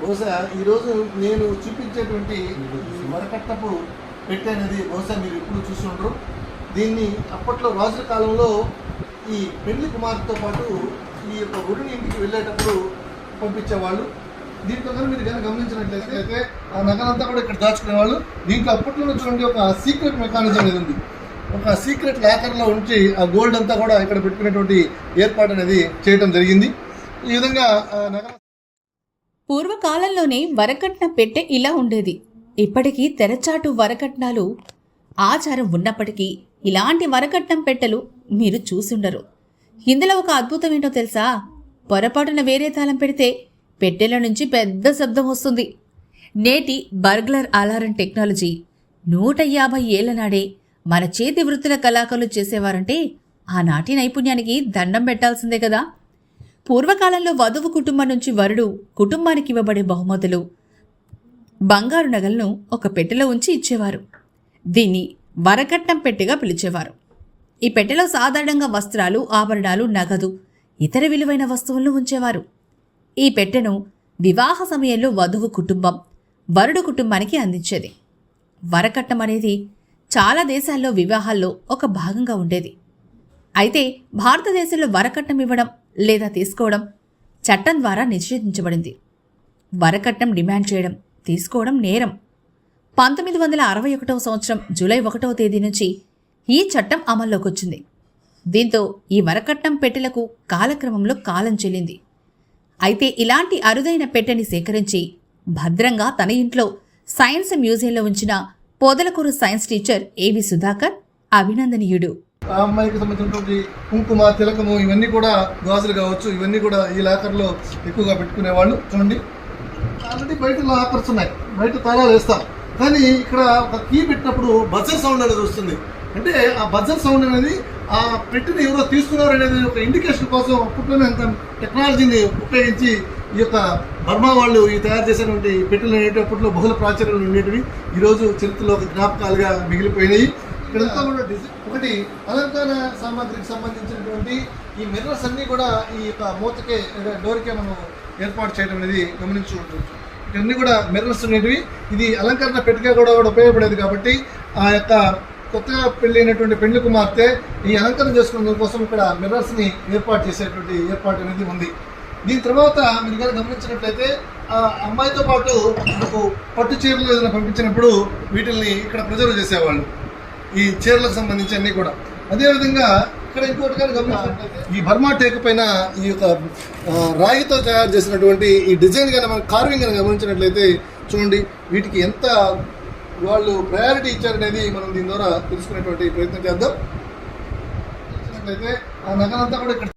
బహుశా ఈరోజు నేను చూపించేటువంటి ఈ వరకట్టపు పెట్టె అనేది బహుశా మీరు ఎప్పుడు చూసి ఉండరు. దీన్ని అప్పట్లో రాజుల కాలంలో ఈ పెళ్ళి కుమార్తెతో పాటు ఈ యొక్క గుడిని ఇంటికి వెళ్ళేటప్పుడు పంపించేవాళ్ళు. దీంట్లో కనుక మీరు కనుక గమనించినట్లయితే అయితే ఆ నగలంతా కూడా ఇక్కడ దాచుకునేవాళ్ళు. దీంట్లో అప్పట్లో చూడండి ఒక సీక్రెట్ మెకానిజం అనేది ఉంది. ఒక సీక్రెట్ లాకర్లో ఉంచి ఆ గోల్డ్ అంతా కూడా ఇక్కడ పెట్టుకునేటువంటి ఏర్పాటు అనేది చేయడం జరిగింది. ఈ విధంగా ఆ పూర్వకాలంలోనే వరకట్న పెట్టె ఇలా ఉండేది. ఇప్పటికీ తెరచాటు వరకట్నాలు ఆచారం ఉన్నప్పటికీ ఇలాంటి వరకట్నం పెట్టెలు మీరు చూసుండరు. ఇందులో ఒక అద్భుతం ఏంటో తెలుసా? పొరపాటున వేరే తాళం పెడితే పెట్టెల నుంచి పెద్ద శబ్దం వస్తుంది. నేటి బర్గ్లర్ అలారం టెక్నాలజీ నూట యాభై ఏళ్ళ నాడే మన చేతి వృత్తుల కళాకారులు చేసేవారంటే ఆనాటి నైపుణ్యానికి దండం పెట్టాల్సిందే కదా. పూర్వకాలంలో వధువు కుటుంబం నుంచి వరుడు కుటుంబానికి ఇవ్వబడే బహుమతులు బంగారు నగలను ఒక పెట్టెలో ఉంచి ఇచ్చేవారు. దీన్ని వరకట్నం పెట్టెగా పిలిచేవారు. ఈ పెట్టెలో సాధారణంగా వస్త్రాలు ఆభరణాలు నగదు ఇతర విలువైన వస్తువులను ఉంచేవారు. ఈ పెట్టెను వివాహ సమయంలో వధువు కుటుంబం వరుడు కుటుంబానికి అందించేది. వరకట్నం అనేది చాలా దేశాల్లో వివాహాల్లో ఒక భాగంగా ఉండేది. అయితే భారతదేశంలో వరకట్నం ఇవ్వడం లేదా తీసుకోవడం చట్టం ద్వారా నిషేధించబడింది. వరకట్నం డిమాండ్ చేయడం తీసుకోవడం నేరం. పంతొమ్మిది వందల అరవై ఒకటవ సంవత్సరం జూలై ఒకటవ తేదీ నుంచి ఈ చట్టం అమల్లోకి వచ్చింది దీంతో ఈ వరకట్నం పెట్టెలకు కాలక్రమంలో కాలం చెల్లింది. అయితే ఇలాంటి అరుదైన పెట్టెని సేకరించి భద్రంగా తన ఇంట్లో సైన్స్ మ్యూజియంలో ఉంచిన పొదలకూరు సైన్స్ టీచర్ ఏవి సుధాకర్ అభినందనీయుడు. ఆ అమ్మాయికి సంబంధించినటువంటి కుంకుమ తిలకము ఇవన్నీ కూడా గాజులు కావచ్చు. ఇవన్నీ కూడా ఈ లాకర్లో ఎక్కువగా పెట్టుకునేవాళ్ళు. చూడండి. ఆల్రెడీ బయట లాకర్స్ ఉన్నాయి. బయట తాళాలు వేస్తాం కానీ ఇక్కడ ఒక కీ పెట్టినప్పుడు బజర్ సౌండ్ అనేది వస్తుంది. అంటే ఆ బజర్ సౌండ్ అనేది ఆ పెట్టిన ఎవరో తీసుకున్నారు అనేది ఒక ఇండికేషన్ కోసం అప్పట్లోనే అంత టెక్నాలజీని ఉపయోగించి ఈ యొక్క బర్మా వాళ్ళు ఈ తయారు చేసినటువంటి పెట్టెలు అనేటప్పట్లో బహుళ ప్రాచుర్యం ఉండేటివి. ఈరోజు చరిత్రలో ఒక జ్ఞాపకాలుగా మిగిలిపోయినాయి. ఇక్కడంతా కూడా డిజైన్ ఒకటి అలంకార సామాగ్రికి సంబంధించినటువంటి ఈ మిర్రర్స్ అన్నీ కూడా ఈ యొక్క మూతకే డోర్కే మనం ఏర్పాటు చేయడం అనేది గమనించి ఇవన్నీ కూడా మిర్రర్స్ ఉండేటివి ఇది అలంకరణ పెట్టిగా కూడా ఉపయోగపడేది కాబట్టి ఆ యొక్క కొత్తగా పెళ్ళైనటువంటి పెళ్ళి కుమార్తె ఈ అలంకరణ చేసుకునే కోసం ఇక్కడ మిర్రర్స్ని ఏర్పాటు చేసేటువంటి ఏర్పాటు అనేది ఉంది. దీని తర్వాత మీరు కనుక గమనించినట్లయితే ఆ అమ్మాయితో పాటు మనకు పట్టు చీరలు ఏదైనా పంపించినప్పుడు వీటిల్ని ఇక్కడ ప్రిజర్వ్ చేసేవాళ్ళు. ఈ చీరలకు సంబంధించి అన్ని కూడా. అదేవిధంగా ఇక్కడ ఇంకోటి కానీ గమనించినట్లయితే ఈ బర్మా టేక్ పైన ఈ యొక్క రాయితో రాగితో తయారు చేసినటువంటి ఈ డిజైన్ కానీ మనం కార్వింగ్ కానీ గమనించినట్లయితే చూడండి వీటికి ఎంత వాళ్ళు ప్రయారిటీ ఇచ్చారనేది మనం దీని ద్వారా తెలుసుకునేటువంటి ప్రయత్నం చేద్దాం. అయితే ఆ నగలంతా కూడా ఇక్కడ